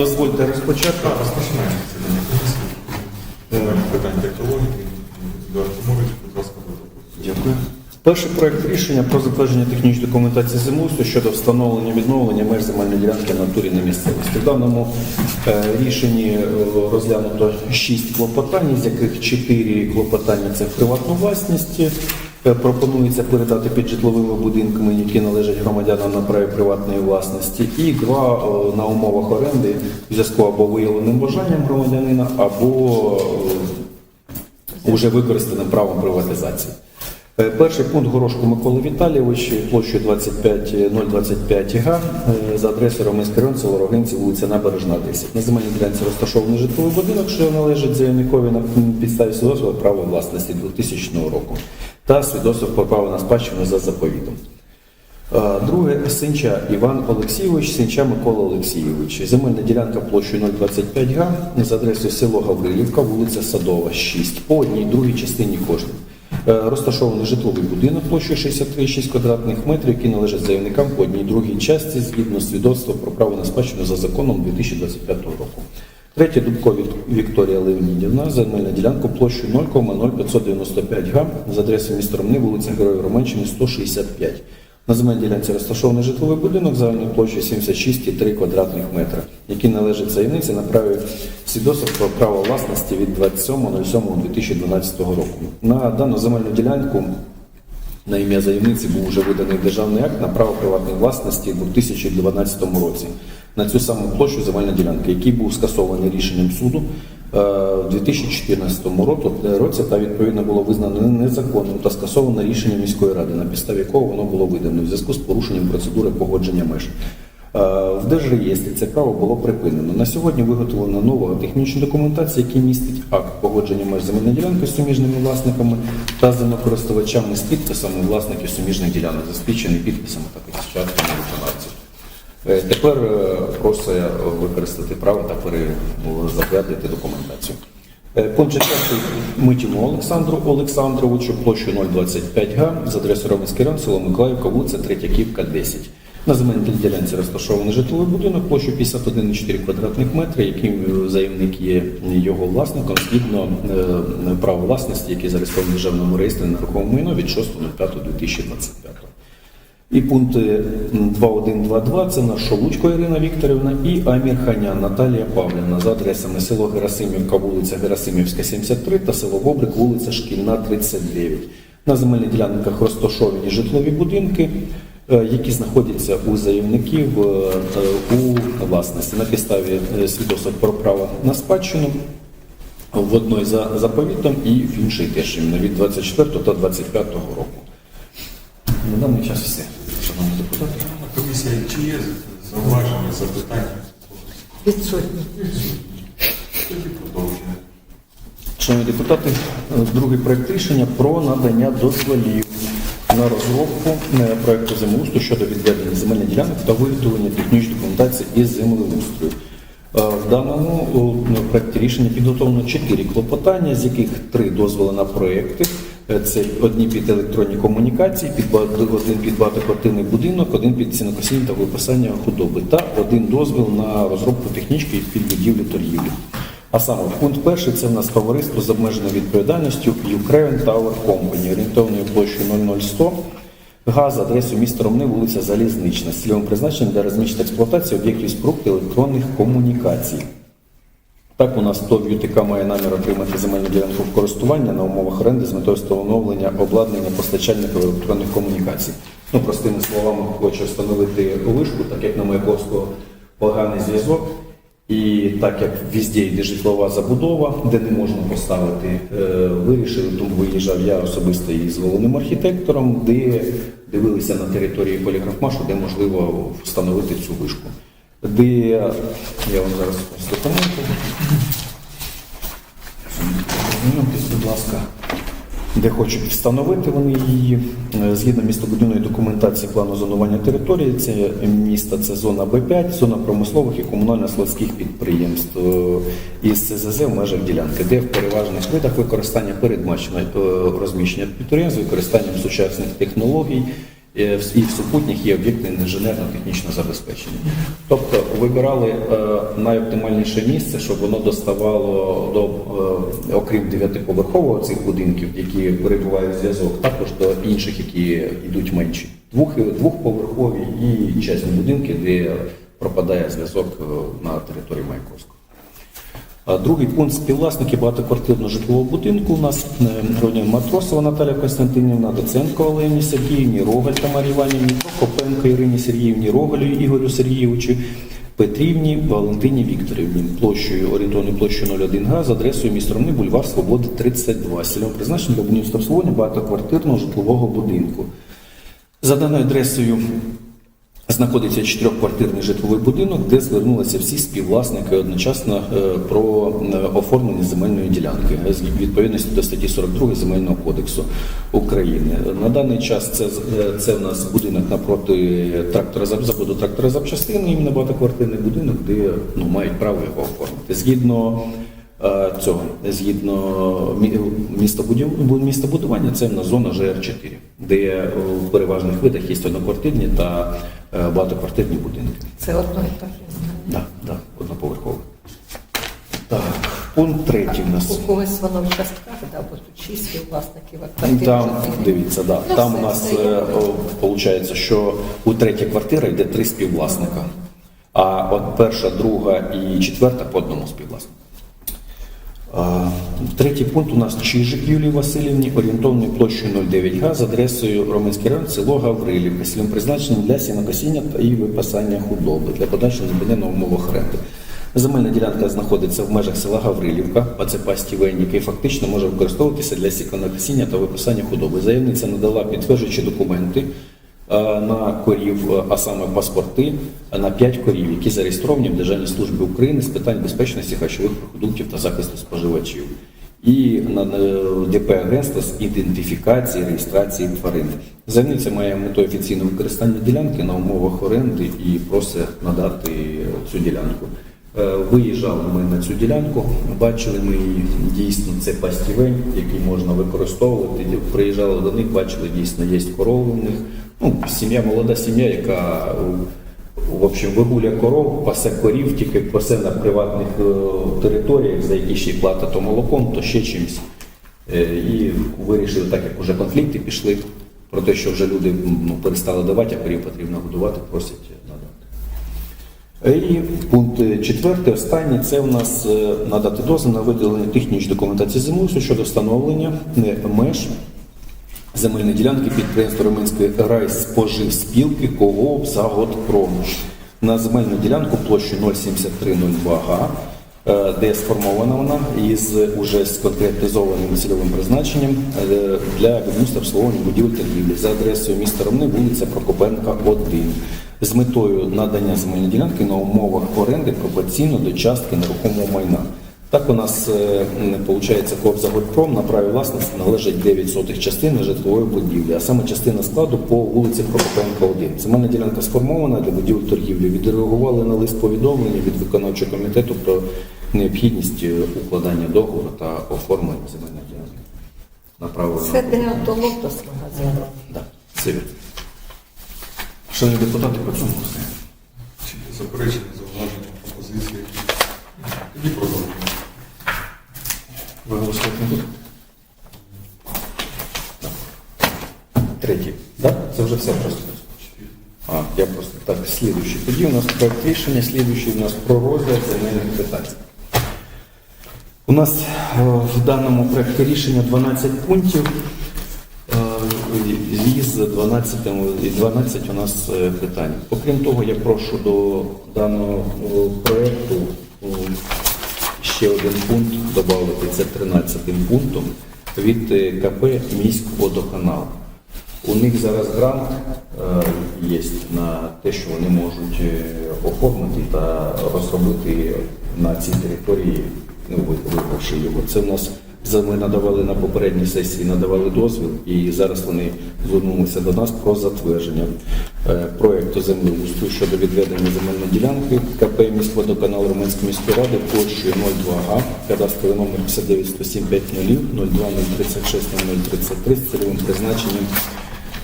Дозвольте розпочати. Розпочинаємо засідання комісії. Номер технології. Будь ласка. Дякую. Перший проект рішення про затвердження технічної документації землеустрою щодо встановлення відновлення меж земельної ділянки в натурі на місцевості. В даному е, рішенні е, розглянуто 6 клопотань, з яких 4 клопотання це в приватну власність. Е, Пропонується передати під житловими будинками, які належать громадянам на праві приватної власності, і два е, на умовах оренди в зв'язку або виявленим бажанням громадянина, або е, уже використаним правом приватизації. Е, Перший пункт Горошко Микола Віталійович, площею 25025 га, е, за адресою Ромейський район, село вулиця Набережна, 10. На земельній ділянці розташований житловий будинок, що належить заявникові на підставі свідоцтва про право власності 2000 року та свідоцтво про право на спадщину за заповітом. Е, Друге Синча Іван Олексійович, Синча Микола Олексійович. Земельна ділянка площею 025 га за адресою село Гаврилівка, вулиця Садова, 6, по одній другій частині кожній. Е, Розташований житловий будинок площею 63,6 квадратних метрів, який належить заявникам по одній другій частці згідно свідоцтва про право на спадщину за законом 2025 року. Третє Дубко Вік- Вікторія Леонідівна, земельна ділянка площею 0,0595 га за адресою міста Ромни, вулиця Героїв Романщини, 165. На земельній ділянці розташований житловий будинок загальною площею 76,3 квадратних метра, який належить заявниці на праві свідоцтва про право власності від 27.07.2012 року. На дану земельну ділянку на ім'я заявниці був вже виданий державний акт на право приватної власності у 2012 році на цю саму площу земельна ділянка, який був скасований рішенням суду е, в 2014 ро- році та відповідно було визнано незаконним та скасовано рішення міської ради, на підставі якого воно було видано в зв'язку з порушенням процедури погодження меж. Е, В держреєстрі це право було припинено. На сьогодні виготовлена нова технічна документація, яка містить акт погодження меж земельної ділянки з суміжними власниками та землекористувачами з підписами власників суміжних ділянок, засвідчений підписами та печатками виконавців. Е, Тепер е, просить е, використати право та перезатвердити документацію. 4. Митіну Олександру Олександровичу, площу 025 га, з адресою Романський район, село Миколаївка, вулиця Третьяківка, 10. На земельній ділянці розташований житловий будинок, площу 51,4 квадратних метри, яким заявник є його власником, згідно права власності, який зареєстрований в державному реєстрі на нерухоме майно від 6.05.2025. І пункти м, 2122 це наш Шолучко Ірина Вікторівна і Амір Ханян Наталія Павлівна за адресами село Герасимівка, вулиця Герасимівська, 73 та село Бобрик, вулиця Шкільна, 39. На земельних ділянках розташовані житлові будинки, е, які знаходяться у заявників е, у власності на підставі е, свідоцтва про право на спадщину в одної за заповітом і в іншій теж від 24 та 25 року. На даний час все, шановні депутати. Комісія, чи є зауваження, запитання? Відсутні. Тоді продовжуємо. Шановні депутати, е, другий проект рішення про надання дозволів на розробку е, проекту землеустрою щодо відведення земельних ділянок та виготовлення технічної документації із землеустрою. Е, В даному проекті рішення підготовлено чотири клопотання, з яких три дозволи на проекти. Е, Це одні під електронні комунікації, під один під багатоквартирний будинок, один під сінокосіння та виписання худоби та один дозвіл на розробку технічки під будівлю торгівлі. А саме пункт перший це в нас товариство з обмеженою відповідальністю Ukraine Tower Company, орієнтовною площею 00100, газ, адресу міста Ромни, вулиця Залізнична, з цільовим призначенням для розміщення експлуатації об'єктів споруд електронних комунікацій. Так, у нас ТОВ ЮТК має намір отримати земельну ділянку в користування на умовах оренди з метою встановлення обладнання постачальників електронних комунікацій. Ну, простими словами, хоче встановити вишку, так як на Маяковського поганий зв'язок. І так як везде йде житлова забудова, де не можна поставити, е, вирішили, тому виїжджав я особисто із головним архітектором, де дивилися на території поліграфмашу, де можливо встановити цю вишку. Де я вам зараз ось документи. Будь ласка, де хочуть встановити вони її. Е, Згідно містобудівної документації плану зонування території, це місто, це зона Б5, зона промислових і комунально-складських підприємств е, із ЦЗЗ в межах ділянки, де в переважних видах використання передбачено е, розміщення підприємств використанням сучасних технологій І в супутніх є об'єкти інженерно-технічного забезпечення. Тобто вибирали е, найоптимальніше місце, щоб воно доставало до, е, окрім дев'ятиповерхового цих будинків, які перебувають зв'язок, також до інших, які йдуть менші. Двох, двохповерхові і частні будинки, де пропадає зв'язок е, на території Майкопського. Другий пункт співвласники багатоквартирного житлового будинку. У нас е, громадянин Матросова Наталя Константинівна, Доценко Олені Сергіївні, Рогаль Тамарі Іванівні, Прокопенко Ірині Сергіївні, Рогалю Ігорю Сергійовичу, Петрівні Валентині Вікторівні, площею орієнтовною площею 01 га з адресою Ромни, бульвар Свободи 32, селом призначення для будівництва обслуговування багатоквартирного житлового будинку. За даною адресою знаходиться чотирьохквартирний житловий будинок, де звернулися всі співвласники одночасно е, про е, оформлення земельної ділянки е, з відповідності до статті 42 Земельного кодексу України. На даний час це, це в нас будинок напроти трактора заводу трактора запчастини, іменно багатоквартирний будинок, де ну, мають право його оформити. Згідно цього, згідно мі- містобудів- містобудування, це в нас зона ЖР4, де е, в переважних видах є одноквартирні та багатоквартирні будинки. Це одно і те ж. Да, да, одноповерхові. Так, пункт третій у нас. У когось воно в частках, да, бо тут шість співвласників, а квартир Там, дивіться, да, Ну, там все, у нас виходить, що у третя квартира йде три співвласника, а от перша, друга і четверта по одному співвласнику. Третій пункт у нас Чижик Юлії Васильівні, орієнтовною площею 09 га з адресою Роменський район, село Гаврилівка, сільним призначенням для сінокосіння та і випасання худоби для подальшого на умовах оренди. Земельна ділянка знаходиться в межах села Гаврилівка, а це пастівень, який фактично може використовуватися для сінокосіння та випасання худоби. Заявниця надала підтверджуючі документи на корів, е, а саме паспорти е, на 5 корів, які зареєстровані в Державній службі України з питань безпечності харчових продуктів та захисту споживачів. І на е, ДП агентство з ідентифікації реєстрації тварин. Заявниця має мету офіційного використання ділянки на умовах оренди і просить надати цю ділянку. Е, Виїжджали ми на цю ділянку, бачили ми її дійсно це пастівень, який можна використовувати. Приїжджали до них, бачили дійсно є корови у них. Ну, сім'я, молода сім'я, яка е, в общем, вигуля коров, пасе корів, тільки пасе на приватних е, територіях, за які ще й платить то молоком, то ще чимось. Е, І вирішили, так як вже конфлікти пішли, про те, що вже люди ну, перестали давати, а корів потрібно годувати, просять надати. І пункт е, четвертий, останній, це у нас е, надати дозвіл на виділення технічної документації землеустрою щодо встановлення е, меж земельної ділянки підприємства Романської райспоживспілки КООП «Заготпром» на земельну ділянку площею 07302 га, е, де сформована вона із уже з конкретизованим цільовим призначенням е, для будівництва обслуговування будівель торгівлі за адресою міста Ромни, вулиця Прокопенка, 1, з метою надання земельної ділянки на умовах оренди пропорційно до частки нерухомого майна. Так у нас виходить Кобзагодпром на праві власності належить 9 сотих частини житлової будівлі, а саме частина складу по вулиці Прокопенка 1. Земельна ділянка сформована для будівель торгівлі. Відреагували на лист повідомлення від виконавчого комітету про необхідність е, укладання договору та оформлення земельної ділянки. Направлено. Це де автолотос магазин. Да, це. Шановні депутати, по цьому все. Заперечення, зауваження, пропозиції? Ви голосувати не будете? Третій. Да? Це вже все просто. А, я просто так, слідуючий. Тоді у нас проект рішення, слідуючий у нас про розгляд земельних питань. У нас е, в даному проєкті рішення 12 пунктів. Е, Із 12, і 12 у нас е, питань. Окрім того, я прошу до даного е, проєкту е, ще один пункт додати, це 13 пунктом від е, КП «Міськводоканал». У них зараз грант е, є на те, що вони можуть е, оформити та розробити на цій території, ну, ви- вибравши його. Це в нас ми надавали на попередній сесії, надавали дозвіл, і зараз вони звернулися до нас про затвердження е, проекту землеустрою щодо відведення земельної ділянки КП «Міськводоканал Романської міської ради площею 02А, кадастровий номер 59 107 50 02 036 033 з цільовим призначенням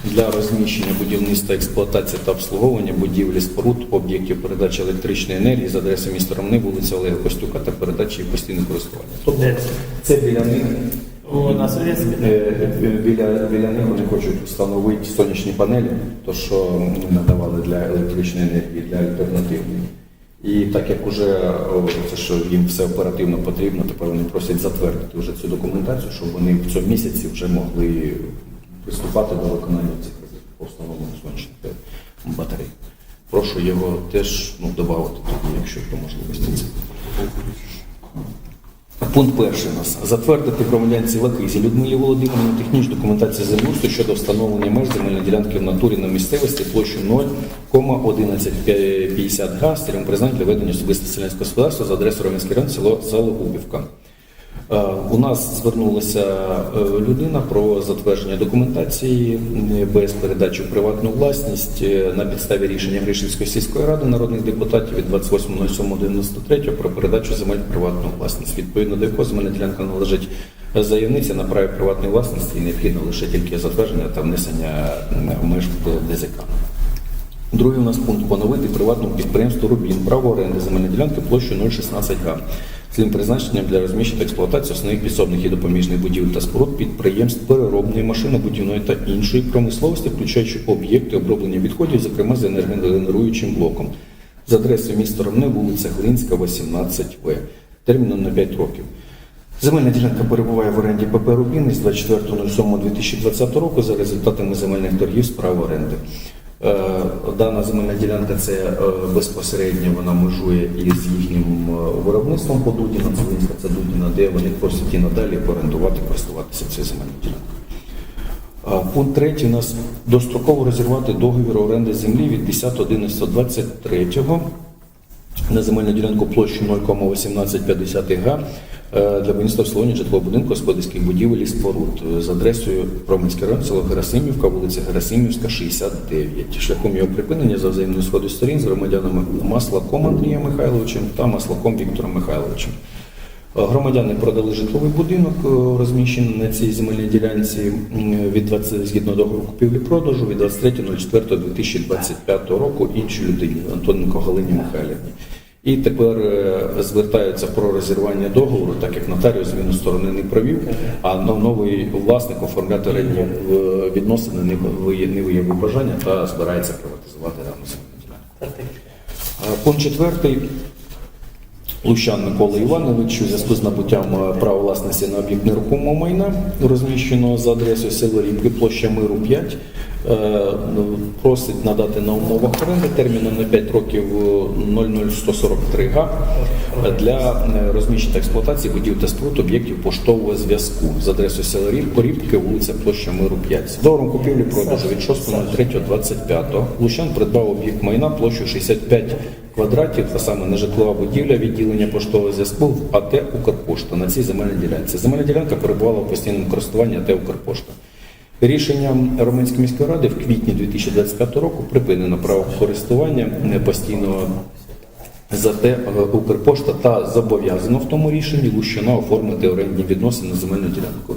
для розміщення будівництва, експлуатації та обслуговування будівлі споруд, об'єктів передачі електричної енергії з адреси міста Ромни, вулиця Олега Костюка та передачі їх постійне користування. Тобто це? біля них. У нас у Лєцьку? Е, Біля, біля них вони хочуть встановити сонячні панелі, то що ми надавали для електричної енергії, для альтернативної. І так як уже це що їм все оперативно потрібно, тепер вони просять затвердити вже цю документацію, щоб вони в цьому місяці вже могли приступати до виконання цих робіт сонячних батарей. Прошу його теж ну, додати тоді, якщо по можливості. це. Пункт перший у нас. Затвердити громадянці Лакизі Людмилі Володимирівні технічну документацію землеустрою щодо встановлення меж земельної ділянки в натурі на місцевості площею 0,1150 га з цілем для ведення особисто селянського господарства за адресою Романський район, село Залогубівка. Е, У нас звернулася е, людина про затвердження документації е, без передачі в приватну власність на підставі рішення Гришівської сільської ради народних депутатів від 28.07.93 про передачу земель в приватну власність. Відповідно до якого земельна ділянка належить заявниці на праві приватної власності і необхідно лише тільки затвердження та внесення меж в ДЗК. Другий у нас пункт поновити приватному підприємству Рубін право оренди земельної ділянки площею 0,16 га. Цим призначенням для розміщення та експлуатації основних підсобних і допоміжних будівель та споруд підприємств переробної, машинобудівної та іншої промисловості, включаючи об'єкти оброблення відходів, зокрема з енергогенеруючим блоком. За адресою міста Ромне, вулиця Глинська, 18В. Терміном на 5 років. Земельна ділянка перебуває в оренді ПП «Рубін» з 24.07.2020 року за результатами земельних торгів з оренди. Е, Дана земельна ділянка це е, безпосередньо вона межує із їхнім е, виробництвом по Дудіна, Целинська це Дудіна, де вони просять і надалі орендувати, користуватися цією земельною ділянкою. Пункт третій. У нас достроково розірвати договір оренди землі від 10.11.23 на земельну ділянку площі 0,1850 га е, для будівництва обслуговування житлового будинку, господарських будівель і споруд е, з адресою Проминський район, село Герасимівка, вулиця Герасимівська, 69. Шляхом його припинення за взаємною сходу сторін з громадянами Маслаком Андрієм Михайловичем та Маслаком Віктором Михайловичем. Е, Громадяни продали житловий будинок, розміщений на цій земельній ділянці від 20, згідно договору купівлі-продажу від 23.04.2025 року іншій людині Антоненко Галині Михайлівні. І тепер е, звертаються про розірвання договору, так як нотаріус він у сторони не провів, а новий власник оформляти відносини не виявив бажання та збирається приватизувати дану земельну. Е, Пункт четвертий. Лущан Микола Іванович у зв'язку з набуттям е, права власності на об'єкт нерухомого майна, розміщеного за адресою село Рібки, площа Миру 5, е, ну, просить надати на умовах оренди терміном на 5 років е, 00143 га е, для е, розміщення та експлуатації будів та споруд об'єктів поштового зв'язку з адресою села Порібки, вулиця площа Миру 5. З договором купівлі-продажу від 6.03.25 Лущан придбав об'єкт майна площею 65 квадратів, а саме нежитлова будівля відділення поштового зв'язку в АТ Укрпошта на цій земельній ділянці. Земельна ділянка перебувала в постійному користуванні АТ Укрпошта. Рішенням Романської міської ради в квітні 2025 року припинено право користування е, постійного ЗАТ е, Укрпошта та зобов'язано в тому рішенні Лущина оформити орендні відносини на земельну ділянку.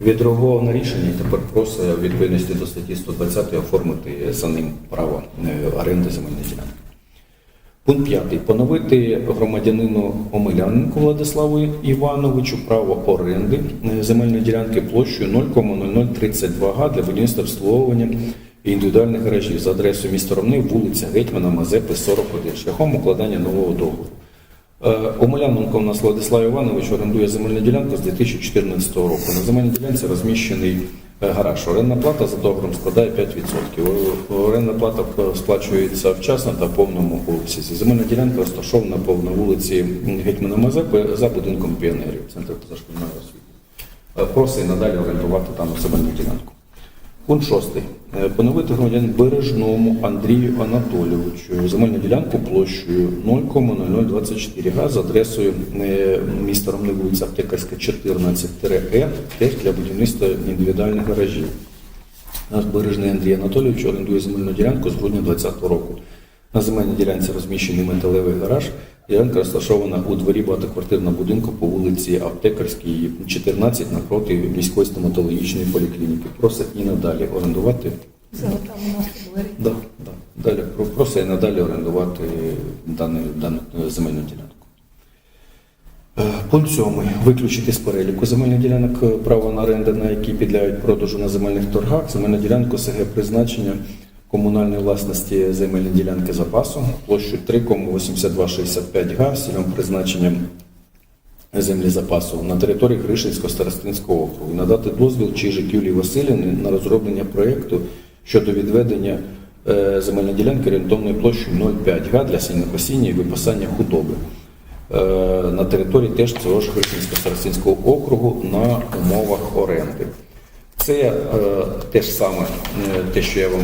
Відреагував рішення і тепер просить відповідності до статті 120 оформити за ним право е, оренди земельної ділянки. Пункт п'ятий. Поновити громадянину Омеляннику Владиславу Івановичу право оренди е, земельної ділянки площею 0,0032 га для будівництва обслуговування індивідуальних гаражів за адресою міста Ромни, вулиця Гетьмана Мазепи, 41, шляхом укладання нового договору. Е, Омеляненко у нас Владислав Іванович орендує земельну ділянку з 2014 року. На земельній ділянці розміщений гараж. Орендна плата за договором складає 5%. Оренна Орендна плата е, сплачується вчасно та в повному обсязі. Земельна ділянка розташована на вулиці Гетьмана Мазепи за будинком піонерів, центр позашкільної освіти. Е, Просить надалі орендувати там земельну ділянку. Пункт шостий. Е, Поновити громадян Бережному Андрію Анатолійовичу земельну ділянку площею 0,0024 га з адресою е, міста Ромни, вулиця Аптекарська, 14-Е, теж для будівництва індивідуальних гаражів. Наш Бережний Андрій Анатолійович орендує земельну ділянку з грудня 2020 року. На земельній ділянці розміщений металевий гараж. Ділянка розташована у дворі багатоквартирного будинку по вулиці Аптекарській, 14 напроти міської стоматологічної поліклініки. Просить і надалі орендувати Це там у нас у дворі. Да, да. Далі просить і надалі орендувати дану, дану е, земельну ділянку. Е, Пункт 7. Виключити з переліку земельних ділянок е, право на оренду, на які підлягають продажу на земельних торгах, земельну ділянку СГ призначення комунальної власності земельні ділянки запасу площу 3,8265 га з цільовим призначенням землі запасу на території Гришинського старостинського округу і надати дозвіл Чижик Юлії Васильівни на розроблення проєкту щодо відведення е, земельної ділянки орієнтовною площею 0,5 га для сінокосіння і випасання худоби е, на території теж цього ж Гришинського старостинського округу на умовах оренди. Це е, те ж саме, е, те, що я вам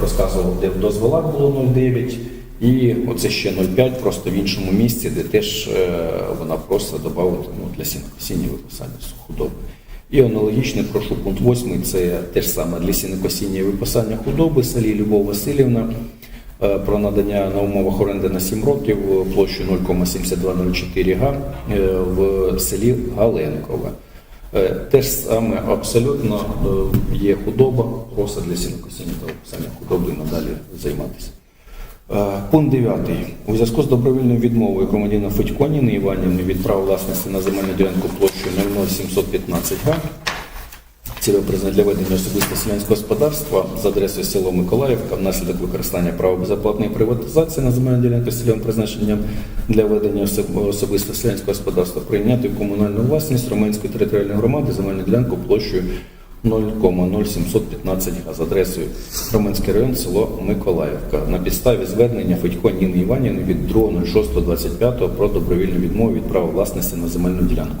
розказував, де в дозволах було 0,9, і оце ще 0,5, просто в іншому місці, де теж е, вона просто додати ну, для сінокосіння і випасання худоби. І аналогічно прошу пункт 8, це те ж саме для сінокосіння і випасання худоби, селі Любов Васильівна е, про надання на умовах оренди на 7 років площу 0,7204 га е, в селі Галенкове. Е, Те ж саме абсолютно е, є худоба, просто для сінокосіння та виписання худоби надалі займатися. Е, Пункт 9. У зв'язку з добровільною відмовою громадянина Федько Ніни Іванівни від права власності на земельну ділянку площею 00715 га цільове призначення для ведення особисто селянського господарства з адресою село Миколаївка внаслідок використання права безоплатної приватизації на земельну ділянку з цільовим призначенням для ведення особ- особисто селянського господарства прийняти в комунальну власність Романської територіальної громади земельну ділянку площею 0,0715 га з адресою Романський район, село Миколаївка на підставі звернення Федько Ніни Іванівни від 2.06.25 про добровільну відмову від права власності на земельну ділянку.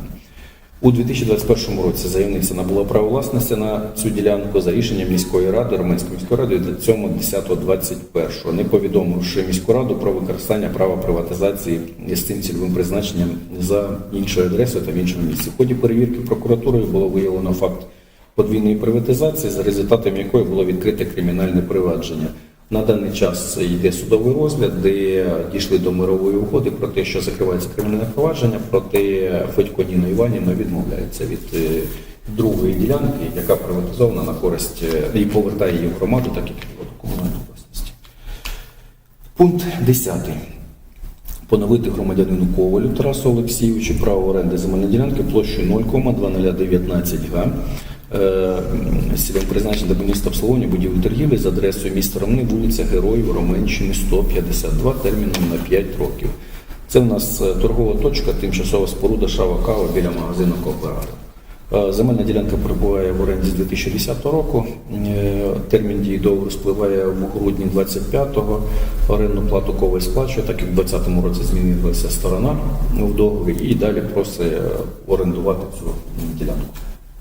У 2021 році заявниця набула право власності на цю ділянку за рішенням міської ради Романської міської ради від 7.10.21, не повідомивши міську раду про використання права приватизації з цим цільовим призначенням за іншою адресою та в іншому місці. В ході перевірки прокуратурою було виявлено факт подвійної приватизації, за результатами якої було відкрите кримінальне провадження. На даний час йде судовий розгляд, де дійшли до мирової угоди про те, що закривається кримінальне провадження, проте Федько Ніна Іванівна відмовляється від е, другої ділянки, яка приватизована на користь е, і повертає її в громаду, так і до комунальної власності. Пункт 10. Поновити громадянину Ковалю Тарасу Олексійовичу право оренди земельної ділянки площею 0,2019 га. Е, цільовим призначенням для міста обслуговування будівлі торгівлі з адресою міста Ромни, вулиця Героїв Роменщини 152 терміном на 5 років. Це в нас е, торгова точка, тимчасова споруда Шава Кава біля магазину Кооператив. Е, Земельна ділянка перебуває в оренді з 2010 року. Е, Термін дії договору спливає в грудні 25-го. Орендну плату коваль сплачує, так як в 2020 році змінилася сторона в договорі і далі просить е, орендувати цю ділянку.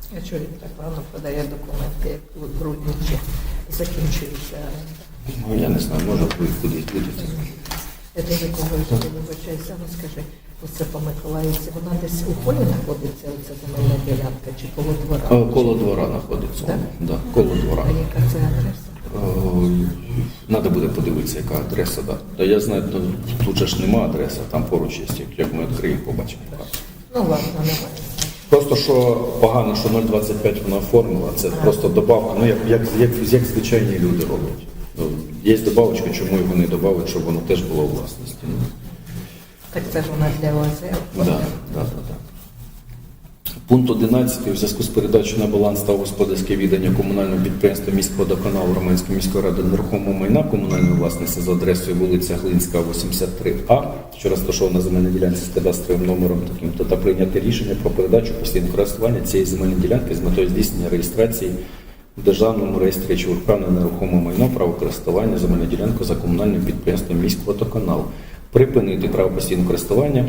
Чого він так рано подає документи, як у грудні чи закінчується? Ну, я не знаю, може ви кудись будете. Я дуже когось вибачаюся, ну скажи, оце по Миколаївці, вона десь у полі знаходиться, оця земельна ділянка, чи коло двора? Е, Коло двора знаходиться. Так? Да, коло двора. А яка це адреса? Треба буде подивитися, яка адреса. Да. Та я знаю, ну, тут же ж нема адреси, там поруч є, як ми відкриємо, побачимо. Ну ладно, немає. Просто що погано, що 0,25 вона оформила, це просто добавка, ну як, як, як, як звичайні люди роблять. Ну, Є добавочка, чому його не додали, щоб воно теж було у власності. Так це ж вона для ОЗ. Да, да, да, да. Пункт 11. У зв'язку з передачею на баланс та господарське віддання комунального підприємства міськводоканалу Романської міської ради нерухомого майна комунальної власності за адресою вулиця Глинська, 83А, що розташована на земельній ділянці з кадастровим номером таким, то та прийняти рішення про передачу постійного користування цієї земельної ділянки з метою здійснення реєстрації в державному реєстрі речових на нерухоме майно право користування земельної ділянки за комунальним підприємством міськводоканал. Припинити право постійного користування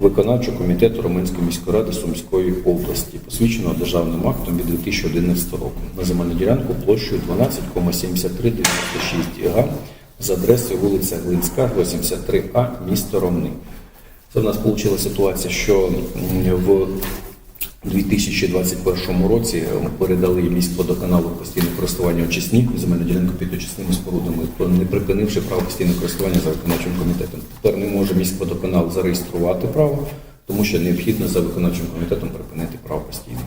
виконавчого комітету Романської міської ради Сумської області, посвідченого державним актом від 2011 року на земельну ділянку площею 12,7396 га з адресою вулиця Глинська, 83А, місто Ромни. Це в нас вийшла ситуація, що м, в 2021 році передали міськводоканалу постійне користування очисні земельну ділянку під очисними спорудами, то не припинивши право постійного користування за виконавчим комітетом. Тепер не може міськводоканал зареєструвати право, тому що необхідно за виконавчим комітетом припинити право постійно.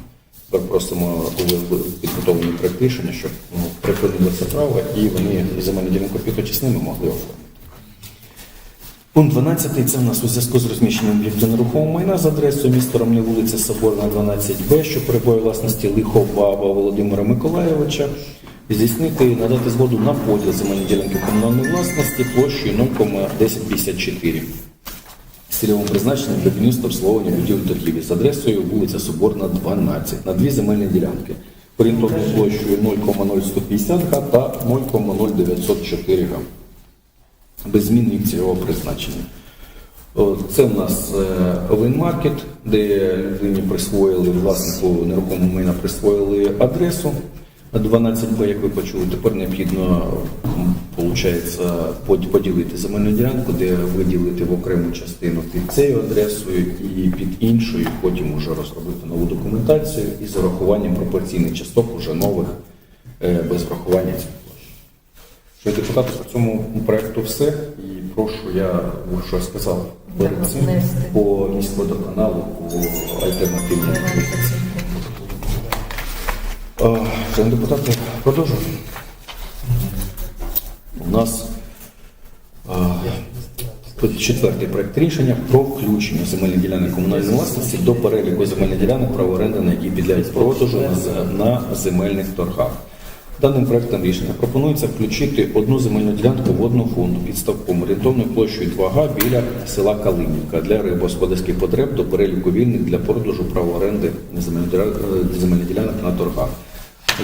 Тепер просимо у підготовлений проект рішення, щоб ну, припинилося право, і вони земельну ділянку під очисними могли оформити. Пункт 12 це в нас у зв'язку з розміщенням об'єкту нерухомого майна за адресою міста Ромни, вулиця Соборна, 12Б, що перебуває власності Лихобаба Володимира Миколаєвича, здійснити надати згоду на поділ земельної ділянки комунальної власності площею 0,1054 з цільовим призначенням для будівництва обслуговування будівель торгівлі з адресою вулиця Соборна, 12 на дві земельні ділянки. Орієнтовною площею 0,0150 га та 0,0904 га без зміни їх цільового призначення. Це в нас винмаркет, де людині присвоїли власнику нерухомого майна присвоїли адресу 12Б, як ви почули. Тепер необхідно под- поділити земельну ділянку, де виділити в окрему частину під цією адресою і під іншою, потім вже розробити нову документацію із урахуванням пропорційних часток уже нових е, без врахування депутати по цьому проекту все. І прошу, я що я сказав по міськводоканалу, по альтернативному. Е, Шановні депутати, продовжуємо. У нас е, тут четвертий проект рішення про включення земельних ділянок комунальної власності до переліку земельних ділянок право оренди, на які підлягають продажу на земельних торгах. Даним проектом рішення пропонується включити одну земельну ділянку водного фонду під ставком орієнтовною площею 2 га біля села Калинівка для рибогосподарських потреб до переліку вільних для продажу права оренди е, земельних ділянок на торгах.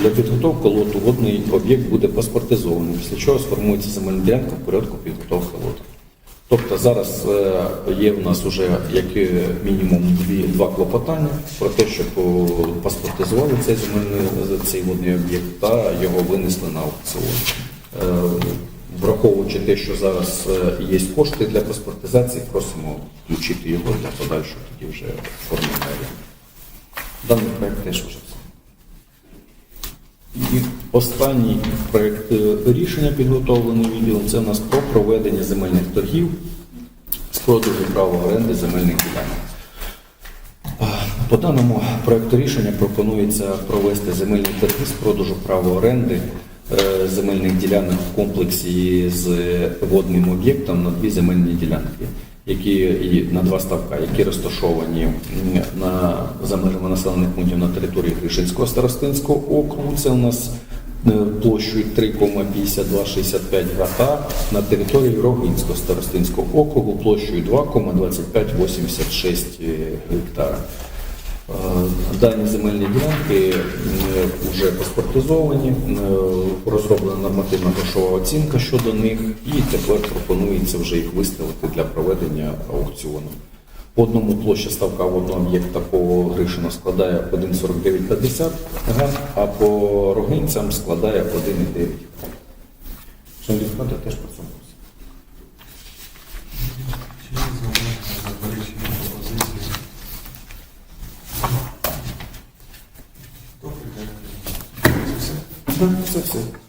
Для підготовки лоту водний об'єкт буде паспортизований, після чого сформується земельна ділянка в порядку підготовки. Тобто зараз е, є в нас вже як мінімум дві, два клопотання про те, щоб паспортизували цей земельний цей водний об'єкт та його винесли на аукціон. Е, Враховуючи те, що зараз е, є кошти для паспортизації, просимо включити його для подальшого тоді вже формування. Даний проект теж вже. І останній проект е, рішення підготовлений відділом це у нас про проведення земельних торгів з продажу права оренди земельних ділянок. По даному проекту рішення пропонується провести земельні торги з продажу права оренди е, земельних ділянок в комплексі з водним об'єктом на дві земельні ділянки, які на два ставка, які розташовані на за межами населених пунктів на території Гришинського старостинського округу. Це у нас е, площею 3,5265 грата на території Рогинського старостинського округу площею 2,2586 гектара. Е, Дані земельні ділянки вже паспортизовані, е, розроблена нормативна грошова оцінка щодо них, і тепер пропонується вже їх виставити для проведення аукціону. По одному площа ставка водного об'єкта по Гришину складає 1,4950 га, а по рогинцям складає 1,9 га. Шановні депутати, теж про це просимо. Чи є зауваження, заперечення, пропозиції? Добре, дякую. Це все? Так, це